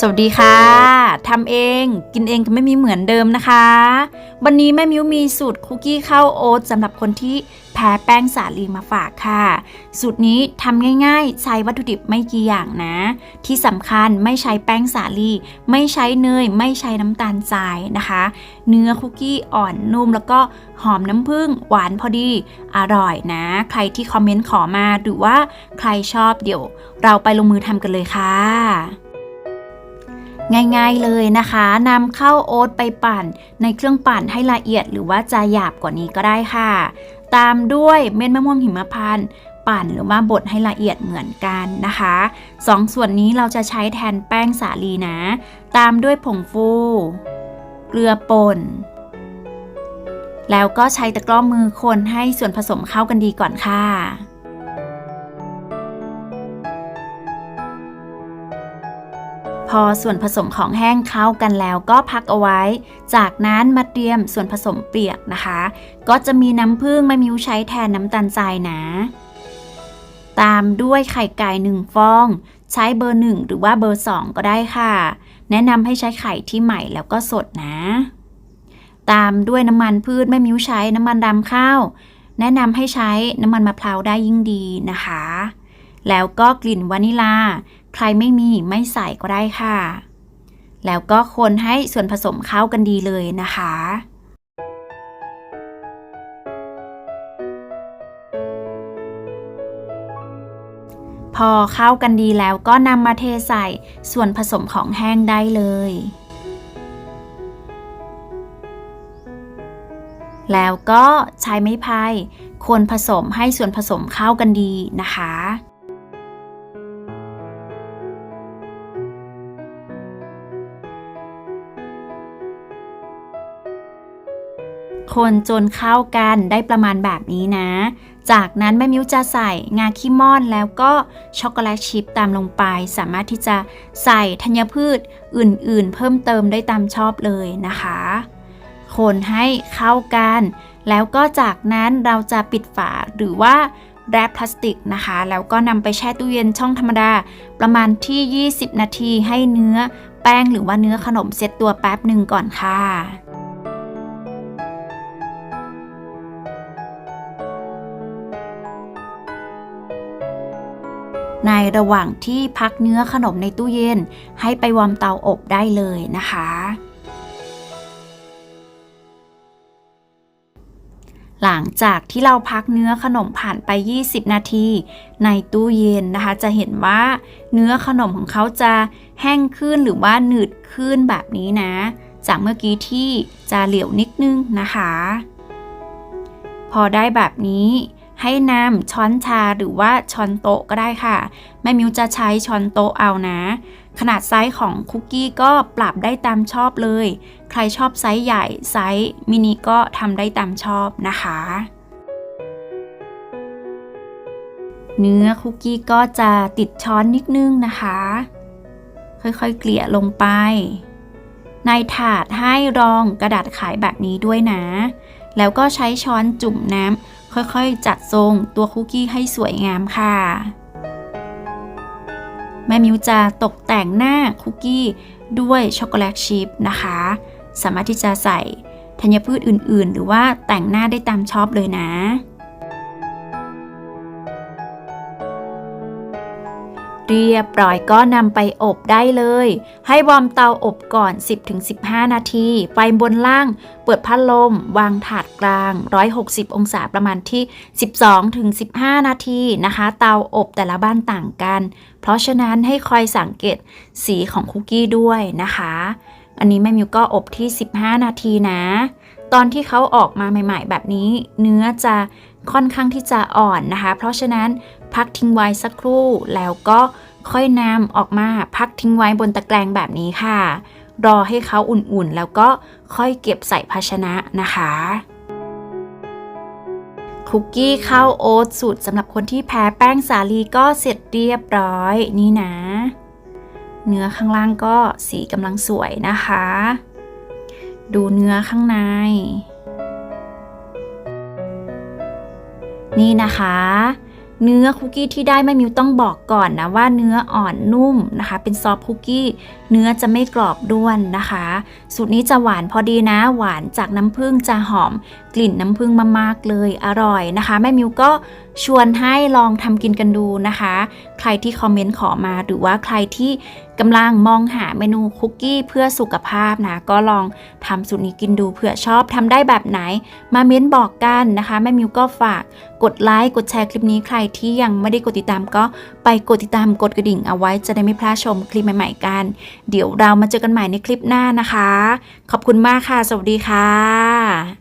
สวัสดีค่ะ ทำเองกินเองก็ไม่มีเหมือนเดิมนะคะ วันนี้แม่มิวมีสูตรคุกกี้ข้าวโอ๊ตสำหรับคนที่แพ้แป้งสาลีมาฝากค่ะ สูตรนี้ทำง่ายๆ ใช้วัตถุดิบไม่กี่อย่างนะ ที่สำคัญไม่ใช้แป้งสาลี ไม่ใช้เนย ไม่ใช้น้ำตาลทรายนะคะ เนื้อคุกกี้อ่อนนุ่มแล้วก็หอมน้ำผึ้งหวานพอดี อร่อยนะ ใครที่คอมเมนต์ขอมาหรือว่าใครชอบเดี๋ยว เราไปลงมือทำกันเลยค่ะ ง่ายๆเลยนะคะนำข้าวโอ๊ตไปปั่น ในเครื่องปั่นให้ละเอียดหรือว่าจะหยาบกว่านี้ก็ได้ค่ะ ตามด้วยเม็ดมะม่วงหิมพานต์ปั่นหรือว่าบดให้ละเอียดเหมือนกันนะคะสองส่วนนี้เราจะใช้แทนแป้งสาลีนะ ตามด้วยผงฟู เกลือป่น แล้วก็ใช้ตะกร้อมือคนให้ส่วนผสมเข้ากันดีก่อนค่ะ อส่วนผสมของแห้งเข้ากันแล้วก็พักเอาไว้ จากนั้นมาเตรียมส่วนผสมเปียกนะคะ ก็จะมีน้ำผึ้งไม่มิวใช้แทนน้ำตาลทรายนะ ตามด้วยไข่ไก่หนึ่งฟอง ใช้เบอร์หนึ่งหรือว่าเบอร์สองก็ได้ค่ะ แนะนำให้ใช้ไข่ที่ใหม่แล้วก็สดนะ ตามด้วยน้ำมันพืชไม่มิวใช้น้ำมันดำข้าว แนะนำให้ใช้น้ำมันมะพร้าวได้ยิ่งดีนะคะแล้วก็กลิ่นวานิลา ใครไม่มีไม่ใส่ก็ได้ค่ะ แล้วก็คนให้ส่วนผสมเข้ากันดีเลยนะคะพอเข้ากันดีแล้วก็นำมาเทใส่ส่วนผสมของแห้งได้เลย แล้วก็ใช้ไม้พายคนผสมให้ส่วนผสมเข้ากันดีนะคะ คนจนเข้ากันได้ประมาณแบบนี้นะ จากนั้นแม่มิ้วจะใส่งาขี้ม่อนแล้วก็ช็อกโกแลตชิพตามลงไป สามารถที่จะใส่ธัญพืชอื่นๆ เพิ่มเติมได้ตามชอบเลยนะคะ คนให้เข้ากัน แล้วก็จากนั้นเราจะปิดฝาหรือว่าแรปพลาสติกนะคะ แล้วก็นำไปแช่ตู้เย็นช่องธรรมดา ประมาณที่ 20 นาทีให้เนื้อแป้งหรือว่าเนื้อขนมเซ็ตตัวแป๊บหนึ่งก่อนค่ะ ในระหว่างที่พักเนื้อขนมในตู้เย็น ให้ไปวอร์มเตาอบได้เลยนะคะ หลังจากที่เราพักเนื้อขนมผ่านไป 20 นาที ในตู้เย็นนะคะ จะเห็นว่าเนื้อขนมของเขาจะแห้งขึ้นหรือว่าหนืดขึ้นแบบนี้นะ จากเมื่อกี้ที่จะเหลวนิดนึงนะคะ พอได้แบบนี้ ให้นำช้อนชาหรือว่าช้อนโต๊ะก็ได้ค่ะ แม่มิวจะใช้ช้อนโต๊ะเอานะ ขนาดไซส์ของคุกกี้ก็ปรับได้ตามชอบเลย ใครชอบไซส์ใหญ่ไซส์มินิก็ทำได้ตามชอบนะคะเนื้อคุกกี้ก็จะติดช้อนนิดนึงนะคะ ค่อยๆ เกลี่ยลงไป ในถาดให้รองกระดาษขายแบบนี้ด้วยนะ แล้วก็ใช้ช้อนจุ่มน้ำ ค่อยๆ จัดทรงตัวคุกกี้ให้สวยงามค่ะ แม่มิวจะตกแต่งหน้าคุกกี้ด้วยช็อกโกแลตชิพนะคะ สามารถที่จะใส่ธัญพืชอื่นๆ หรือว่าแต่งหน้าได้ตามชอบเลยนะ เรียบร้อยก็นำไปอบได้เลย ให้วอร์มเตาอบก่อน 10-15 นาที ไฟบนล่าง เปิดพัดลม วางถาดกลาง 160 องศาประมาณที่ 12-15 นาทีนะคะ เตาอบแต่ละบ้านต่างกัน เพราะฉะนั้นให้คอยสังเกตสีของคุกกี้ด้วยนะคะ อันนี้แม่มิวก็อบที่ 15 นาทีนะ ตอนที่เขาออกมาใหม่ ๆ แบบนี้ เนื้อจะค่อนข้างที่จะอ่อนนะคะ เพราะฉะนั้น พักทิ้งไว้สักครู่ แล้วก็ค่อยนำออกมาพักทิ้งไว้บนตะแกรงแบบนี้ค่ะ รอให้เขาอุ่นๆ แล้วก็ค่อยเก็บใส่ภาชนะนะคะคุกกี้ข้าวโอ๊ตสูตรสำหรับคนที่แพ้แป้งสาลีก็เสร็จเรียบร้อยนี่นะ เนื้อข้างล่างก็สีกำลังสวยนะคะ ดูเนื้อข้างใน นี่นะคะ เนื้อคุกกี้ที่ได้แม่มิวต้องบอกก่อนนะว่าเนื้ออ่อนนุ่มนะคะ เป็นซอฟคุกกี้เนื้อจะไม่กรอบด้วนนะคะ สูตรนี้จะหวานพอดีนะ หวานจากน้ำผึ้งจะหอมกลิ่นน้ำผึ้งมากๆเลยอร่อยนะคะแม่มิวก็ ชวนให้ลองทำกินกันดูนะคะ ใครที่คอมเมนต์ขอมาหรือว่าใครที่กำลังมองหาเมนูคุกกี้เพื่อสุขภาพนะ ก็ลองทำสูตรนี้กินดูเผื่อชอบทำได้แบบไหน มาเม้นบอกกันนะคะแม่มิวก็ฝากกดไลค์กดแชร์คลิปนี้ใครที่ยังไม่ได้กดติดตามก็ไปกดติดตามกดกระดิ่งเอาไว้จะได้ไม่พลาดชมคลิปใหม่ ๆ กัน เดี๋ยวเรามาเจอกันใหม่ในคลิปหน้านะคะ ขอบคุณมากค่ะ สวัสดีค่ะ